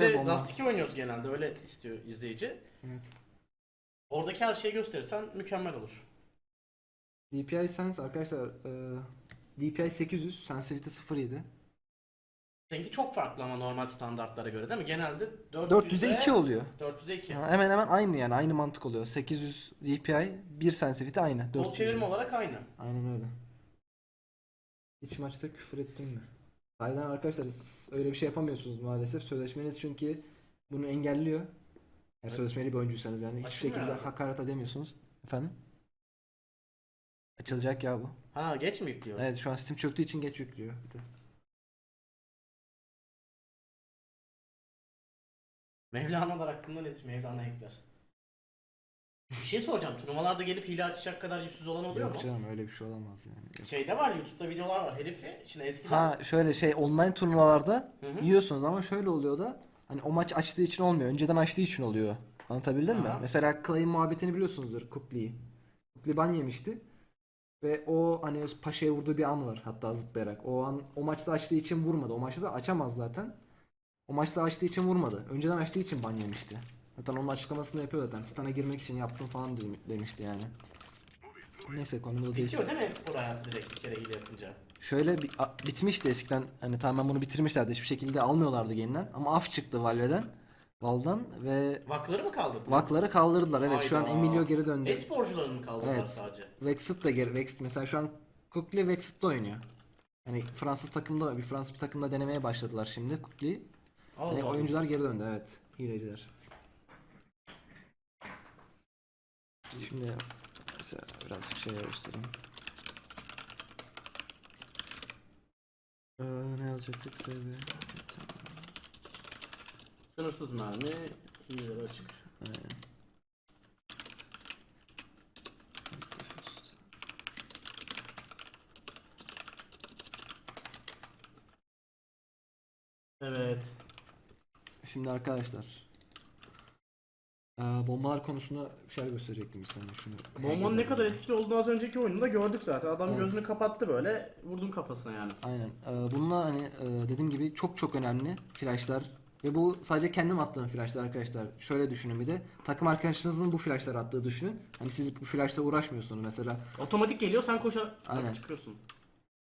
de bomba. Dust 2 oynuyoruz genelde öyle istiyor izleyici. Evet. Oradaki her şeyi gösterirsen mükemmel olur. DPI Sense arkadaşlar e, DPI 800 Sensitivity 07 Seninki çok farklı ama normal standartlara göre değil mi? Genelde 400'e 2 oluyor. 400'e 2. Ha, hemen hemen aynı yani aynı mantık oluyor. 800 DPI 1 sensitivity aynı. 400. çevirme olarak aynı. Aynen öyle. Hiç maçta küfür ettim mi? Sayeden arkadaşlar siz öyle bir şey yapamıyorsunuz maalesef. Sözleşmeniz çünkü bunu engelliyor. Yani Evet. sözleşmeli bir oyuncuysanız yani hiçbir Açılmıyor şekilde abi. hakaret edemiyorsunuz. Efendim? Açılacak ya bu. Ha geç mi yüklüyor? Evet şu an Steam çöktüğü için geç yüklüyor. Bir de. Mevlana'lar hakkında nedir? Mevlana ekler. Bir şey soracağım. Turnuvalarda gelip hile açacak kadar yüzsüz olan oluyor Yok mu? canım öyle bir şey olamaz yani. Şeyde var YouTube'da videolar var. Herifi şimdi eskiden Ha şöyle şey online turnuvalarda Hı hı. yiyorsunuz ama şöyle oluyor da hani o maç açtığı için olmuyor. Önceden açtığı için oluyor. Anlatabildim mi? Aha. Mesela Clay'in muhabbetini biliyorsunuzdur Cookly'yi. Cookly ban yemişti. Ve o hani Paşa'ya vurduğu bir an var hatta zıplayarak. O an o maçta açtığı için vurmadı. O maçta da açamaz zaten. O maçta açtığı için vurmadı. Önceden açtığı için ban yemişti. Zaten onun açıklamasını yapıyor zaten. Titan'a girmek için yaptım falan dem- demişti yani. Neyse konumuz değil. bitiyor değil mi espor hayatı direkt bir kere hile yapınca? Şöyle a- bitmişti eskiden hani tamamen bunu bitirmişlerdi hiçbir şekilde almıyorlardı yeniden ama af çıktı Valve'den Valve'dan ve Vakları mı kaldırdın? Vakları kaldırdılar evet şu an Hayda. Emilio geri döndü. Esporcuların mı kaldırdılar Evet. sadece? Vexit de geri Vexit mesela şu an Kukli Vexit'te oynuyor. Hani Fransız takımda bir Fransız bir takımda denemeye başladılar şimdi Kukli. Allah Hani Allah. oyuncular geri döndü evet hileciler. Şimdi mesela birazcık şey göstereyim. Ee, ne yazacaktık SV? Sınırsız mermi, hileleri açık. Aynen. Evet. Şimdi arkadaşlar ee, bombalar konusunda bir şeyler gösterecektim bir saniye şunu. Bombanın ne kadar etkili olduğunu az önceki oyununda gördük zaten. Adam Evet. gözünü kapattı böyle, vurdun kafasına yani. Aynen. Ee, bununla hani e, dediğim gibi çok çok önemli flashlar ve bu sadece kendim attığım flashlar arkadaşlar. Şöyle düşünün bir de takım arkadaşınızın bu flashlar attığı düşünün. Hani siz bu flashla uğraşmıyorsunuz mesela. Otomatik geliyor, sen koşa Aynen. çıkıyorsun.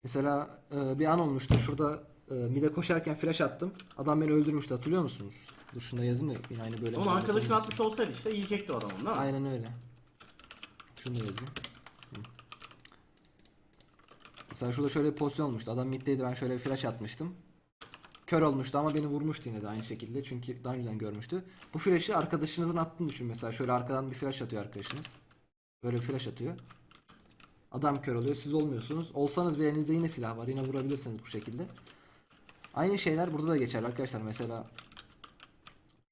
Mesela e, bir an olmuştu. Şurada e, mide koşarken flash attım. Adam beni öldürmüştü hatırlıyor musunuz? Dur şunu da yazayım da yine aynı böyle. Onu arkadaşın atmış olsaydı işte yiyecekti o adamın değil mi? Aynen öyle. Şunu da yazayım. Hı. Mesela şurada şöyle bir pozisyon olmuştu. Adam middeydi ben şöyle bir flash atmıştım. Kör olmuştu ama beni vurmuştu yine de aynı şekilde. Çünkü daha önceden görmüştü. Bu flash'ı arkadaşınızın attığını düşün mesela. Şöyle arkadan bir flash atıyor arkadaşınız. Böyle bir flash atıyor. Adam kör oluyor. Siz olmuyorsunuz. Olsanız bir elinizde yine silah var. Yine vurabilirsiniz bu şekilde. Aynı şeyler burada da geçerli arkadaşlar. Mesela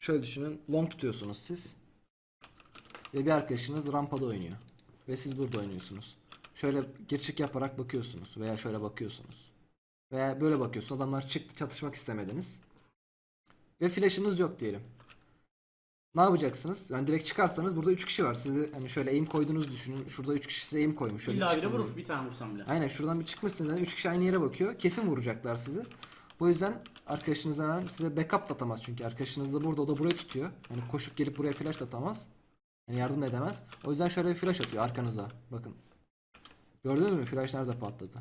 şöyle düşünün. Long tutuyorsunuz siz. Ve bir arkadaşınız rampada oynuyor. Ve siz burada oynuyorsunuz. Şöyle geçik yaparak bakıyorsunuz. Veya şöyle bakıyorsunuz. Veya böyle bakıyorsunuz. Adamlar çıktı çatışmak istemediniz. Ve flash'ınız yok diyelim. Ne yapacaksınız? Yani direkt çıkarsanız burada 3 kişi var. Sizi hani şöyle aim koyduğunuzu düşünün. Şurada 3 kişi size aim koymuş. Şöyle İlla çıkın vurur, bir tane vursam bile. Aynen şuradan bir çıkmışsınız. Yani 3 kişi aynı yere bakıyor. Kesin vuracaklar sizi. Bu yüzden arkadaşınız hemen size backup da atamaz çünkü arkadaşınız da burada o da burayı tutuyor. Yani koşup gelip buraya flash da atamaz. Yani yardım da edemez. O yüzden şöyle bir flash atıyor arkanıza. Bakın. Gördünüz mü? Flash nerede patladı?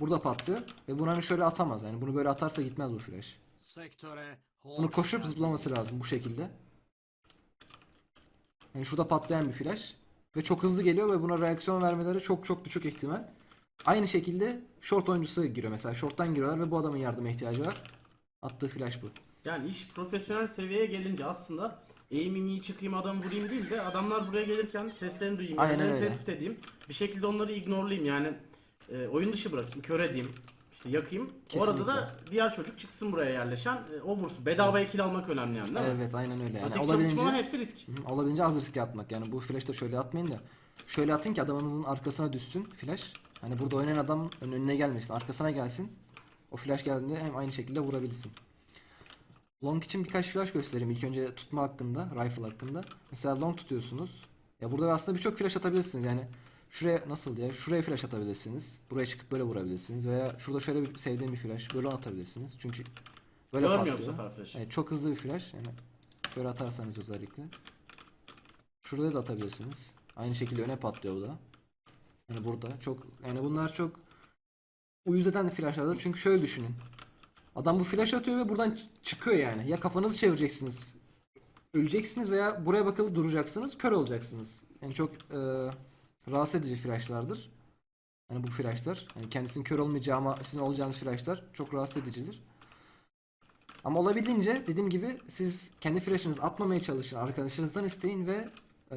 Burada patlıyor ve bunu hani şöyle atamaz. Yani bunu böyle atarsa gitmez bu flash. Bunu koşup zıplaması lazım bu şekilde. Yani şurada patlayan bir flash. Ve çok hızlı geliyor ve buna reaksiyon vermeleri çok çok düşük ihtimal. Aynı şekilde short oyuncusu giriyor mesela. Short'tan giriyorlar ve bu adamın yardıma ihtiyacı var. Attığı flash bu. Yani iş profesyonel seviyeye gelince aslında aim'im iyi çıkayım adam vurayım değil de adamlar buraya gelirken seslerini duyayım, Aynen öyle. tespit edeyim. Bir şekilde onları ignorelayayım yani e, oyun dışı bırakayım, kör edeyim, işte yakayım. Kesinlikle. da diğer çocuk çıksın buraya yerleşen, e, o vursun. Bedavaya kill almak önemli yani değil mi? Evet aynen öyle. Yani Öteki olabildiğince, hepsi risk. Hı, olabildiğince az riske atmak. Yani bu flash'ta şöyle atmayın da. Şöyle atın ki adamınızın arkasına düşsün flash. Hani burada oynayan adam önüne gelmesin. Arkasına gelsin. O flash geldiğinde hem aynı şekilde vurabilsin. Long için birkaç flash göstereyim. İlk önce tutma hakkında, rifle hakkında. Mesela long tutuyorsunuz. Ya burada aslında birçok flash atabilirsiniz. Yani şuraya nasıl diye şuraya flash atabilirsiniz. Buraya çıkıp böyle vurabilirsiniz veya şurada şöyle bir sevdiğim bir flash böyle atabilirsiniz. Çünkü Böyle Görmüyor patlıyor. sefer flash. Evet, çok hızlı bir flash. Yani şöyle atarsanız özellikle. Şurada da atabilirsiniz. Aynı şekilde öne patlıyor bu da. Yani burada çok yani bunlar çok uyuz eden flashlardır. Çünkü şöyle düşünün. Adam bu flash atıyor ve buradan çıkıyor yani. Ya kafanızı çevireceksiniz. Öleceksiniz veya buraya bakılı duracaksınız. Kör olacaksınız. Yani çok e, rahatsız edici flashlardır. Yani bu flashlar. Yani kendisinin kör olmayacağı ama sizin olacağınız flashlar çok rahatsız edicidir. Ama olabildiğince dediğim gibi siz kendi flash'ınızı atmamaya çalışın. Arkadaşınızdan isteyin ve e,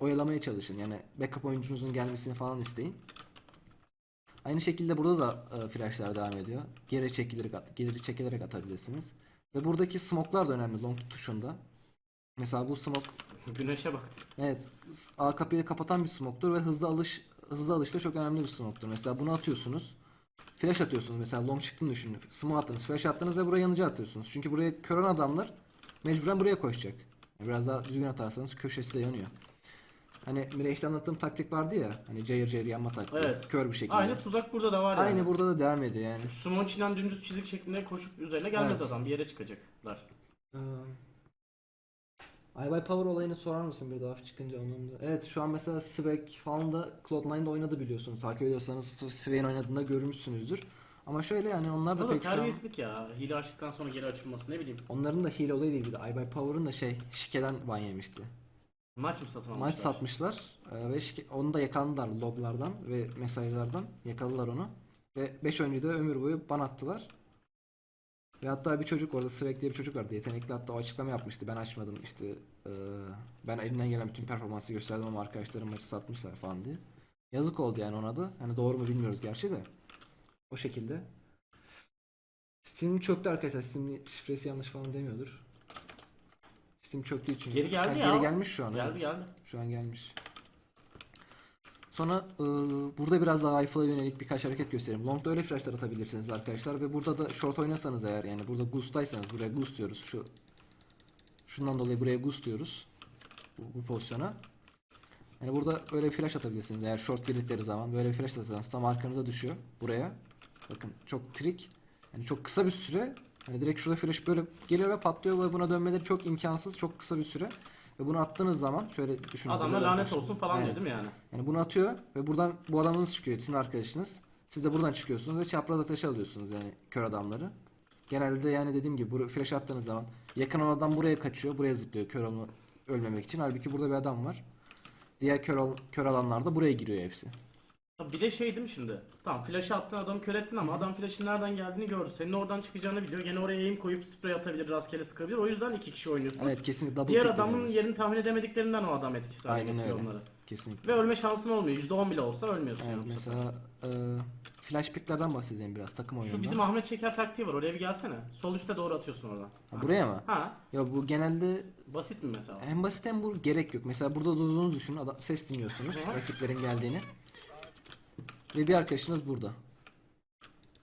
oyalamaya çalışın. Yani backup oyuncunuzun gelmesini falan isteyin. Aynı şekilde burada da e, flashlar devam ediyor. Geri çekilerek, at- geri çekilerek atabilirsiniz. Ve buradaki smoke'lar da önemli long tuşunda. Mesela bu smoke Güneşe baktı. Evet, A kapıyı kapatan bir smoke'tur ve hızlı alış hızlı alışta çok önemli bir smoke'tur. Mesela bunu atıyorsunuz. Flash atıyorsunuz mesela long çıktığını düşünün. Smoke attınız, flash attınız ve buraya yanıcı atıyorsunuz. Çünkü buraya kör olan adamlar mecburen buraya koşacak. Biraz daha düzgün atarsanız köşesi de yanıyor. Hani Mirage'de anlattığım taktik vardı ya. Hani cayır cayır yanma taktiği. Evet. Kör bir şekilde. Aynı tuzak burada da var yani. Aynı burada da devam ediyor yani. Summon içinden dümdüz çizik şeklinde koşup üzerine gelmez Evet. adam. Bir yere çıkacaklar. Ee, iBuy Power olayını sorar mısın bir daha çıkınca onun da? Evet şu an mesela Svek falan da Cloud9'da oynadı biliyorsunuz. Takip ediyorsanız Svek'in oynadığında görmüşsünüzdür. Ama şöyle yani onlar da Tabii pek şu an... terbiyesizlik ya. Hile açtıktan sonra geri açılması ne bileyim. Onların da hile olayı değil bir de iBuy Power'ın da şey şikeden ban yemişti. Maç mı satın almışlar? Maç satmışlar e, ve şike- onu da yakaladılar loglardan ve mesajlardan yakaladılar onu. Ve 5 oyuncu da ömür boyu ban attılar. Ve hatta bir çocuk orada Svek diye bir çocuk vardı yetenekli hatta o açıklama yapmıştı ben açmadım işte e, ben elimden gelen bütün performansı gösterdim ama arkadaşlarım maçı satmışlar falan diye. Yazık oldu yani ona da. Hani doğru mu bilmiyoruz gerçi de. O şekilde. Steam çöktü arkadaşlar. Steam şifresi yanlış falan demiyordur. Steam çöktüğü için. Geri geldi ya. Geri gelmiş şu an. Geldi evet. geldi. Şu an gelmiş. Sonra e, burada biraz daha rifle'a yönelik birkaç hareket göstereyim. Long'da öyle flashlar atabilirsiniz arkadaşlar ve burada da short oynasanız eğer yani burada goost'taysanız buraya goose diyoruz. Şu şundan dolayı buraya goose diyoruz. Bu, bu pozisyona. Yani burada böyle bir flash atabilirsiniz eğer short girdikleri zaman böyle bir flash atarsanız tam arkanıza düşüyor buraya. Bakın çok trik. Yani çok kısa bir süre hani direkt şurada flash böyle geliyor ve patlıyor ve buna dönmeleri çok imkansız çok kısa bir süre. Ve bunu attığınız zaman şöyle düşünün. Adamla lanet arkadaşlar- olsun falan Aynen. diyor değil mi yani? Yani bunu atıyor ve buradan bu adamınız çıkıyor sizin arkadaşınız. Siz de buradan çıkıyorsunuz ve çapraz ateşe alıyorsunuz yani kör adamları. Genelde yani dediğim gibi bu flash attığınız zaman yakın olan adam buraya kaçıyor, buraya zıplıyor kör olma, ölmemek için. Halbuki burada bir adam var. Diğer kör, ol- kör alanlar da buraya giriyor hepsi. Bir de şey değil mi şimdi? Tamam flash'ı attın adamı kör ettin ama adam flash'ın nereden geldiğini gördü. Senin oradan çıkacağını biliyor. Gene oraya aim koyup spray atabilir, rastgele sıkabilir. O yüzden iki kişi oynuyorsunuz. Evet kesinlikle double Diğer pick adamın dediğimiz. yerini tahmin edemediklerinden o adam etkisiz hale Aynen getiriyor öyle. onları. Kesinlikle. Ve ölme şansın olmuyor. %10 bile olsa ölmüyorsun. Evet, yani bu sefer. mesela e, flash picklerden bahsedeyim biraz takım oyunundan. Şu bizim Ahmet Şeker taktiği var. Oraya bir gelsene. Sol üste doğru atıyorsun oradan. Ha, buraya mı? Ha. Ya bu genelde Basit mi mesela? Hem basit hem bu gerek yok. Mesela burada durduğunuzu düşünün. Adam, ses dinliyorsunuz. Hı hı. Rakiplerin geldiğini. Ve bir arkadaşınız burada.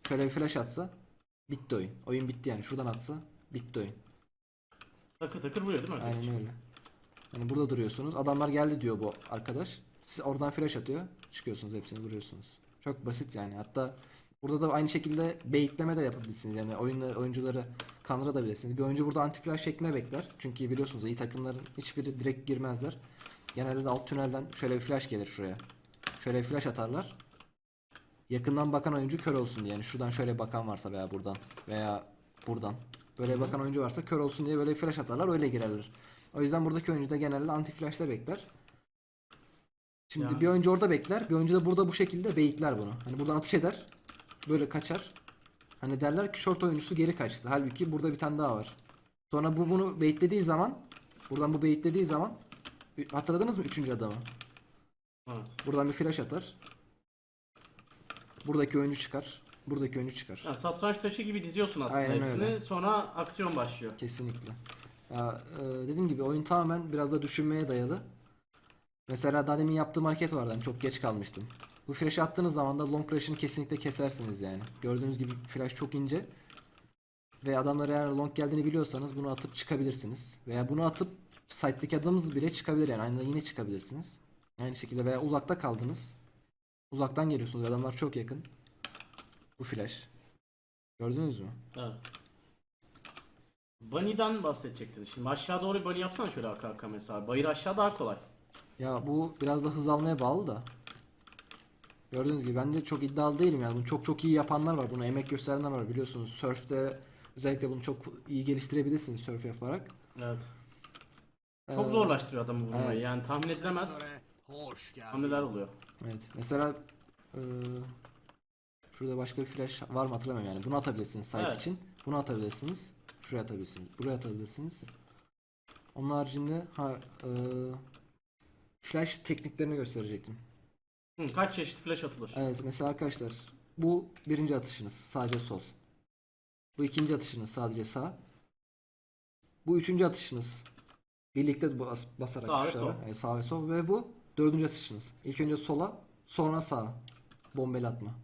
Şöyle bir flash atsa bitti oyun. Oyun bitti yani. Şuradan atsa bitti oyun. Takır takır vuruyor değil mi? Aynen öyle. Yani burada duruyorsunuz. Adamlar geldi diyor bu arkadaş. Siz oradan flash atıyor. Çıkıyorsunuz hepsini vuruyorsunuz. Çok basit yani. Hatta burada da aynı şekilde baitleme de yapabilirsiniz. Yani oyunları, oyuncuları kandırabilirsiniz. Bir oyuncu burada anti flash şeklinde bekler. Çünkü biliyorsunuz iyi takımların hiçbiri direkt girmezler. Genelde de alt tünelden şöyle bir flash gelir şuraya. Şöyle bir flash atarlar. Yakından bakan oyuncu kör olsun diye. Yani şuradan şöyle bakan varsa veya buradan veya buradan. Böyle Hı hı. bakan oyuncu varsa kör olsun diye böyle bir flash atarlar öyle girerler. O yüzden buradaki oyuncu da genelde anti flash'ta bekler. Şimdi Yani. bir oyuncu orada bekler, bir oyuncu da burada bu şekilde beyitler bunu. Hani buradan atış eder, böyle kaçar. Hani derler ki short oyuncusu geri kaçtı. Halbuki burada bir tane daha var. Sonra bu bunu beyitlediği zaman, buradan bu beyitlediği zaman hatırladınız mı üçüncü adamı? Evet. Buradan bir flash atar. Buradaki oyuncu çıkar. Buradaki oyuncu çıkar. Yani satranç taşı gibi diziyorsun aslında Aynen hepsini. öyle. Sonra aksiyon başlıyor. Kesinlikle. Ya, e, dediğim gibi oyun tamamen biraz da düşünmeye dayalı. Mesela daha demin yaptığım hareket vardı. Hani çok geç kalmıştım. Bu flash attığınız zaman da long crash'ını kesinlikle kesersiniz yani. Gördüğünüz gibi flash çok ince. Ve adamlar eğer long geldiğini biliyorsanız bunu atıp çıkabilirsiniz. Veya bunu atıp site'deki adamınız bile çıkabilir yani. Aynı yine çıkabilirsiniz. Aynı şekilde veya uzakta kaldınız. Uzaktan geliyorsunuz. Adamlar çok yakın. Bu flash. Gördünüz mü? Evet. Bunny'den bahsedecektin. Şimdi aşağı doğru bunny yapsan şöyle arka arka mesela. Bayır aşağı daha kolay. Ya bu biraz da hız almaya bağlı da. Gördüğünüz gibi ben de çok iddialı değilim yani. Bunu çok çok iyi yapanlar var. Buna emek gösterenler var biliyorsunuz. Surf'te özellikle bunu çok iyi geliştirebilirsiniz surf yaparak. Evet. Çok Ee, zorlaştırıyor adamı vurmayı. evet. Yani tahmin edilemez Hoş geldin. hamleler oluyor. Evet. Mesela eee, şurada başka bir flash var mı hatırlamıyorum yani. Bunu atabilirsiniz site Evet. için. Bunu atabilirsiniz. Şuraya atabilirsiniz. Buraya atabilirsiniz. Onun haricinde ha eee, flash tekniklerini gösterecektim. Hı, kaç çeşit flash atılır? Evet mesela arkadaşlar bu birinci atışınız sadece sol. Bu ikinci atışınız sadece sağ. Bu üçüncü atışınız birlikte bas, basarak Sağ ve tuşlara. sol. Evet, sağ ve sol ve bu dördüncü atışınız. İlk önce sola sonra sağa. Bombeli atma.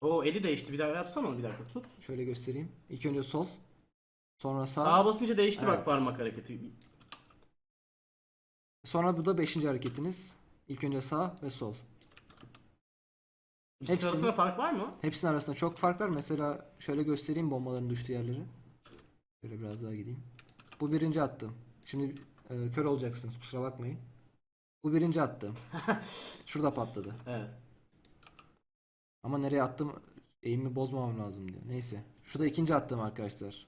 O eli değişti. Bir daha yapsana onu bir dakika tut. Şöyle göstereyim. İlk önce sol sonra sağ. Sağa basınca değişti Evet. bak parmak hareketi. Sonra bu da beşinci hareketiniz. İlk önce sağ ve sol. İkisi Hepsini- arasında fark var mı? Hepsinin arasında çok fark var. Mesela şöyle göstereyim bombaların düştüğü yerleri. Şöyle biraz daha gideyim. Bu birinci attım. Şimdi e, kör olacaksınız kusura bakmayın. Bu birinci attım. Şurada patladı. Evet. Ama nereye attım eğimi bozmamam lazım diye. Neyse. Şurada ikinci attım arkadaşlar.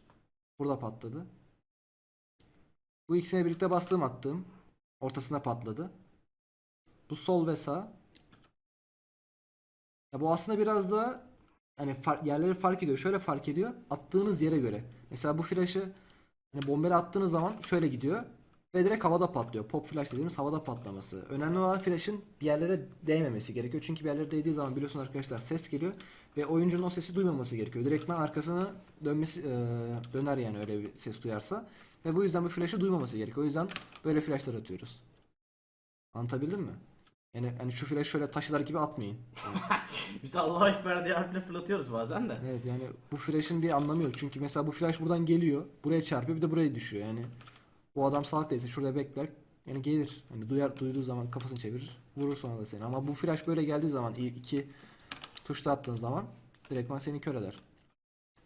Burada patladı. Bu ikisine birlikte bastığım attığım. Ortasına patladı. Bu sol ve sağ. Ya bu aslında biraz da hani far- yerleri fark ediyor. Şöyle fark ediyor. Attığınız yere göre. Mesela bu flash'ı hani bombeli attığınız zaman şöyle gidiyor. Ve direkt havada patlıyor. Pop flash dediğimiz havada patlaması. Önemli olan flash'ın bir yerlere değmemesi gerekiyor. Çünkü bir yerlere değdiği zaman biliyorsunuz arkadaşlar ses geliyor. Ve oyuncunun o sesi duymaması gerekiyor. Direktmen arkasına dönmesi e, döner yani öyle bir ses duyarsa. Ve bu yüzden bu flash'ı duymaması gerekiyor. O yüzden böyle flash'lar atıyoruz. Anlatabildim mi? Yani hani şu flash şöyle taşlar gibi atmayın. Biz Allahu Ekber diye harfle fırlatıyoruz bazen de. Evet yani bu flash'ın bir anlamı yok. Çünkü mesela bu flash buradan geliyor. Buraya çarpıyor bir de buraya düşüyor. Yani bu adam salak değilse şurada bekler. Yani gelir. Hani duyar duyduğu zaman kafasını çevirir. Vurur sonra da seni. Ama bu flash böyle geldiği zaman iki tuşta attığın zaman direktman seni kör eder.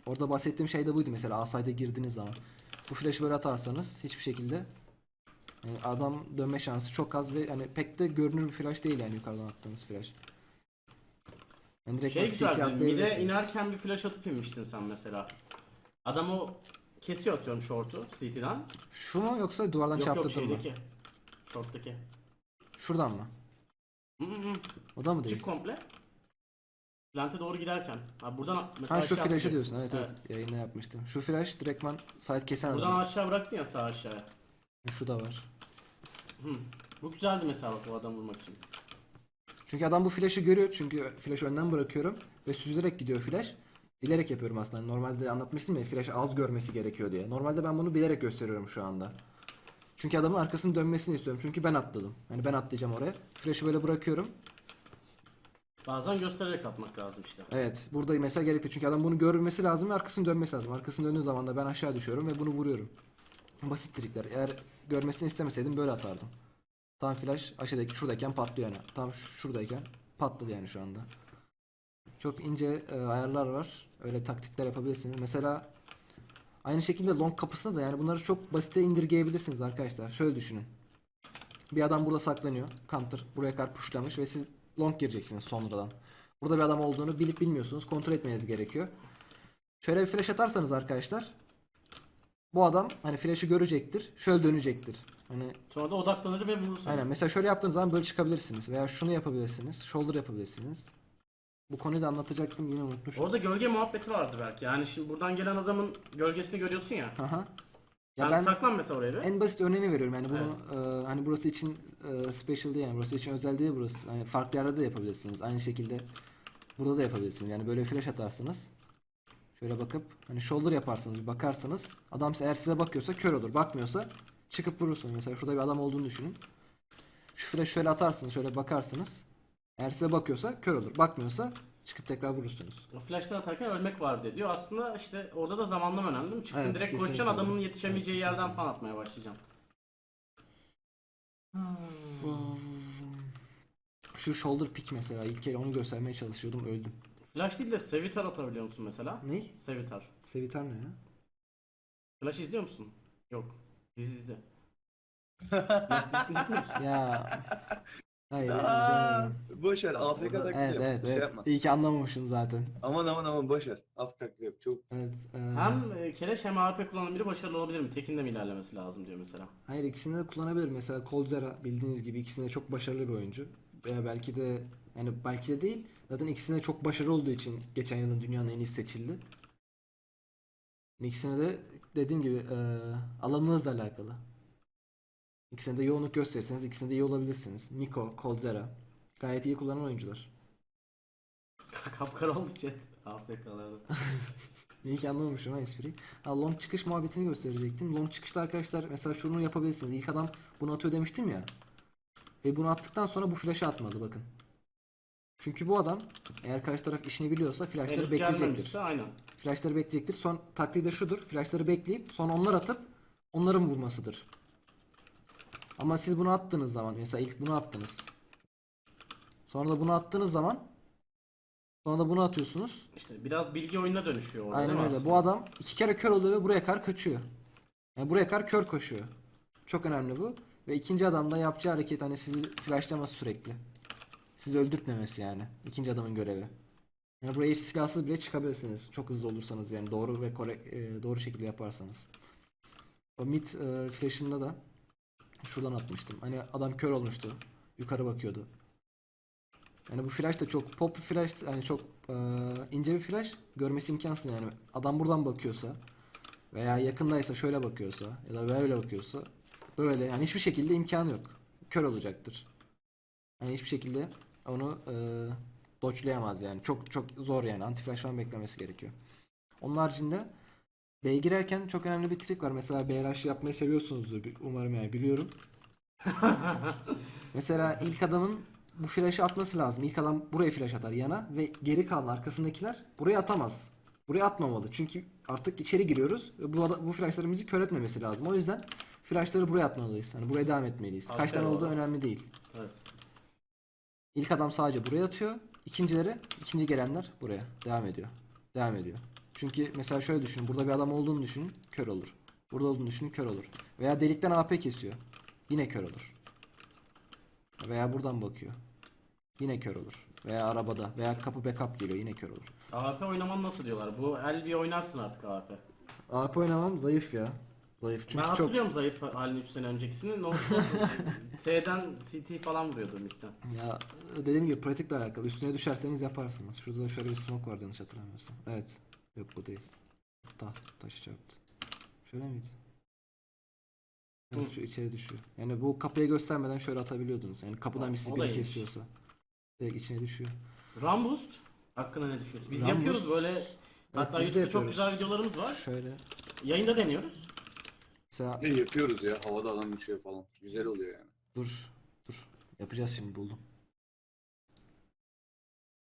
Orada bahsettiğim şey de buydu mesela asayda girdiğiniz zaman. Bu flash'ı böyle atarsanız hiçbir şekilde yani adam dönme şansı çok az ve hani pek de görünür bir flash değil yani yukarıdan attığınız flash. Yani direkt Şey güzel. Bir de inerken bir flash atıp inmiştin sen mesela. Adam o kesiyor atıyorum short'u CT'den. Şu mu yoksa duvardan Yok yok çarptırdın mı? şeydeki. Short'taki. Şuradan mı? Hı hı hı. O da mı değil? Çık komple. Plante doğru giderken. Ha buradan mesela Ha şu şey flash'ı yapacaksın. diyorsun. Evet, evet Yayında yapmıştım. Şu flash direktman site keser Buradan adamı. aşağı bıraktın ya sağ aşağıya. Şu da var. Hı. Bu güzeldi mesela bak o adam vurmak için. Çünkü adam bu flash'ı görüyor. Çünkü flash'ı önden bırakıyorum ve süzülerek gidiyor flash. Bilerek yapıyorum aslında. Normalde anlatmıştım ya flash az görmesi gerekiyor diye. Normalde ben bunu bilerek gösteriyorum şu anda. Çünkü adamın arkasının dönmesini istiyorum. Çünkü ben atladım. Hani ben atlayacağım oraya. Flash'ı böyle bırakıyorum. Bazen göstererek atmak lazım işte. Evet. Burada mesela gerekli. Çünkü adam bunu görmesi lazım ve arkasının dönmesi lazım. Arkasının döndüğü zaman da ben aşağı düşüyorum ve bunu vuruyorum. Basit trikler. Eğer görmesini istemeseydim böyle atardım. Tam flash aşağıdaki şuradayken patlıyor yani. Tam şuradayken patladı yani şu anda. Çok ince e, ayarlar var. Öyle taktikler yapabilirsiniz. Mesela aynı şekilde long kapısında da yani bunları çok basite indirgeyebilirsiniz arkadaşlar. Şöyle düşünün. Bir adam burada saklanıyor. Counter buraya kadar pushlamış ve siz long gireceksiniz sonradan. Burada bir adam olduğunu bilip bilmiyorsunuz. Kontrol etmeniz gerekiyor. Şöyle bir flash atarsanız arkadaşlar bu adam hani flash'ı görecektir. Şöyle dönecektir. Hani Sonra da odaklanır ve vurur seni. aynen mesela şöyle yaptığınız zaman böyle çıkabilirsiniz veya şunu yapabilirsiniz. Shoulder yapabilirsiniz. Bu konuyu da anlatacaktım yine unutmuşum. Orada gölge muhabbeti vardı belki. Yani şimdi buradan gelen adamın gölgesini görüyorsun ya. Aha. Sen Ya ben saklan mesela oraya bir. en basit örneğini veriyorum yani bunu e, hani burası için e, special değil yani burası için özel değil burası. Hani farklı yerde de yapabilirsiniz. Aynı şekilde burada da yapabilirsiniz. Yani böyle flash atarsınız. Şöyle bakıp hani shoulder yaparsınız bir bakarsınız. Adam eğer size bakıyorsa kör olur. Bakmıyorsa çıkıp vurursunuz. Mesela şurada bir adam olduğunu düşünün. Şu flash şöyle atarsınız şöyle bakarsınız. Eğer size bakıyorsa kör olur. Bakmıyorsa çıkıp tekrar vurursunuz. O flash'tan atarken ölmek var diyor. Aslında işte orada da zamanlama önemli değil mi? Çıktın Evet, direkt kesinlikle koşacaksın adamın yetişemeyeceği Evet, yerden kesinlikle. falan atmaya başlayacaksın. Şu shoulder pick mesela ilk kere onu göstermeye çalışıyordum öldüm. Flash değil de Sevitar atabiliyor musun mesela? Ney? Sevitar. Sevitar ne ya? Flash izliyor musun? Yok. Dizi dizi. Maç dizisini izliyor musun? Ya. Hayır Aa, boş ver AFK taklidi Evet yap. evet Şey evet. yapma. İyi ki anlamamışım zaten. Aman aman aman boş ver. AFK taklidi yap. Çok Evet. e, Hem e, Keleş hem AWP kullanan biri başarılı olabilir mi? Tekin de mi ilerlemesi lazım diyor mesela. Hayır ikisini de kullanabilir. Mesela Coldzera bildiğiniz gibi ikisinde çok başarılı bir oyuncu. Veya belki de yani belki de değil. Zaten ikisinde çok başarılı olduğu için geçen yılın dünyanın en iyi seçildi. İkisine de dediğim gibi e, alanınızla alakalı. İkisine de yoğunluk gösterirseniz ikisinde de iyi olabilirsiniz. Nico, Coldzera gayet iyi kullanan oyuncular. Kapkara oldu chat. AFK'larda. İyi ki anlamamışım ha espriyi. Ha, long çıkış muhabbetini gösterecektim. Long çıkışta arkadaşlar mesela şunu yapabilirsiniz. İlk adam bunu atıyor demiştim ya. Ve bunu attıktan sonra bu flash'ı atmadı bakın. Çünkü bu adam eğer karşı taraf işini biliyorsa flashları Henüz bekleyecektir. gelmemişse aynen. Flashları bekleyecektir. Son taktiği de şudur. Flashları bekleyip sonra onlar atıp onların vurmasıdır. Ama siz bunu attığınız zaman mesela ilk bunu attınız. Sonra da bunu attığınız zaman sonra da bunu atıyorsunuz. İşte biraz bilgi oyununa dönüşüyor orada Aynen öyle. Bu adam iki kere kör oluyor ve buraya kadar kaçıyor. Yani buraya kadar kör koşuyor. Çok önemli bu. Ve ikinci adam da yapacağı hareket hani sizi flashlaması sürekli. Sizi öldürtmemesi yani. İkinci adamın görevi. Yani buraya hiç silahsız bile çıkabilirsiniz. Çok hızlı olursanız yani doğru ve korek, e, doğru şekilde yaparsanız. O mid e, flash'ında da şuradan atmıştım. Hani adam kör olmuştu. Yukarı bakıyordu. Yani bu flash da çok pop bir flash yani çok e, ince bir flash görmesi imkansız yani adam buradan bakıyorsa veya yakındaysa şöyle bakıyorsa ya da böyle bakıyorsa böyle yani hiçbir şekilde imkanı yok. Kör olacaktır. Yani hiçbir şekilde onu e, dodge'layamaz yani. Çok çok zor yani. Anti flash falan beklemesi gerekiyor. Onun haricinde B'ye girerken çok önemli bir trik var. Mesela B rush yapmayı seviyorsunuzdur umarım yani biliyorum. Mesela ilk adamın bu flash'ı atması lazım. İlk adam buraya flash atar yana ve geri kalan arkasındakiler buraya atamaz. Buraya atmamalı. Çünkü artık içeri giriyoruz ve bu, bu flashların bizi kör etmemesi lazım. O yüzden flashları buraya atmalıyız. Hani buraya devam etmeliyiz. Kaç tane olduğu önemli değil. Evet. İlk adam sadece buraya atıyor. İkincileri, ikinci gelenler buraya devam ediyor. Devam ediyor. Çünkü mesela şöyle düşünün. Burada bir adam olduğunu düşünün. Kör olur. Burada olduğunu düşünün. Kör olur. Veya delikten AP kesiyor. Yine kör olur. Veya buradan bakıyor. Yine kör olur. Veya arabada. Veya kapı backup geliyor. Yine kör olur. AWP oynaman nasıl diyorlar? Bu el bir oynarsın artık AWP. AP oynamam zayıf ya. Zayıf. Çünkü ben çok hatırlıyorum zayıf halini 3 sene öncekisini. No T'den CT falan vuruyordu midden. Ya dediğim gibi pratikle alakalı. Üstüne düşerseniz yaparsınız. Şurada da şöyle bir smoke vardı yanlış hatırlamıyorsam. Evet. Yok bu değil. Ta taşı çarptı. Şöyle miydi? Evet Hı. şu içeri düşüyor. Yani bu kapıya göstermeden şöyle atabiliyordunuz. Yani kapıdan birisi biri kesiyorsa. Direkt içine düşüyor. Run Boost hakkında ne düşünüyorsun? Biz Run yapıyoruz böyle. Hatta biz de YouTube'da çok yapıyoruz. güzel videolarımız var. Şöyle. Yayında deniyoruz. Mesela ne yapıyoruz ya. Havada adam uçuyor falan. Güzel oluyor yani. dur. Dur. Yapacağız şimdi buldum.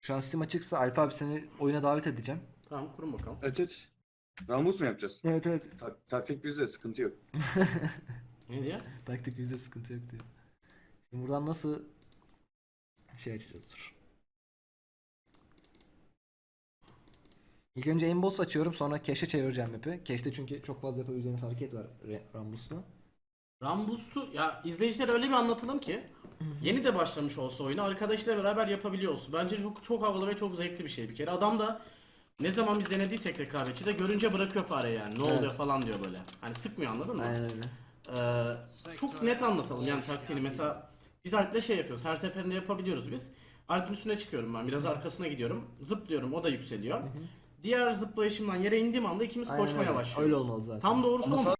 Şu an Steam açıksa Alp abi seni oyuna davet edeceğim. Tamam kurun bakalım. Evet evet. Rambus mu yapacağız? Evet evet. Ta- taktik bizde sıkıntı yok. Ne diye? Taktik bizde sıkıntı yok diyor. Şimdi buradan nasıl şey açacağız dur. İlk önce aimbot açıyorum sonra cache'e çevireceğim map'i. Cache'te çünkü çok fazla yapabileceğiniz hareket var Re- Rambus'ta. Run Boost'u ya izleyicilere öyle bir anlatalım ki yeni de başlamış olsa oyunu arkadaşıyla beraber yapabiliyor olsun. Bence çok çok havalı ve çok zevkli bir şey bir kere. Adam da ne zaman biz denediysek rekabetçi de görünce bırakıyor fare yani. Ne Evet. oluyor falan diyor böyle. Hani sıkmıyor anladın mı? Aynen öyle. Ee, çok net anlatalım yani taktiğini. Mesela biz Alp'le şey yapıyoruz. Her seferinde yapabiliyoruz biz. Alp'in üstüne çıkıyorum ben. Biraz arkasına gidiyorum. Zıplıyorum. O da yükseliyor. Diğer zıplayışımdan yere indiğim anda ikimiz Aynen koşmaya öyle. başlıyoruz. Öyle olmalı zaten. Tam doğrusu Ama?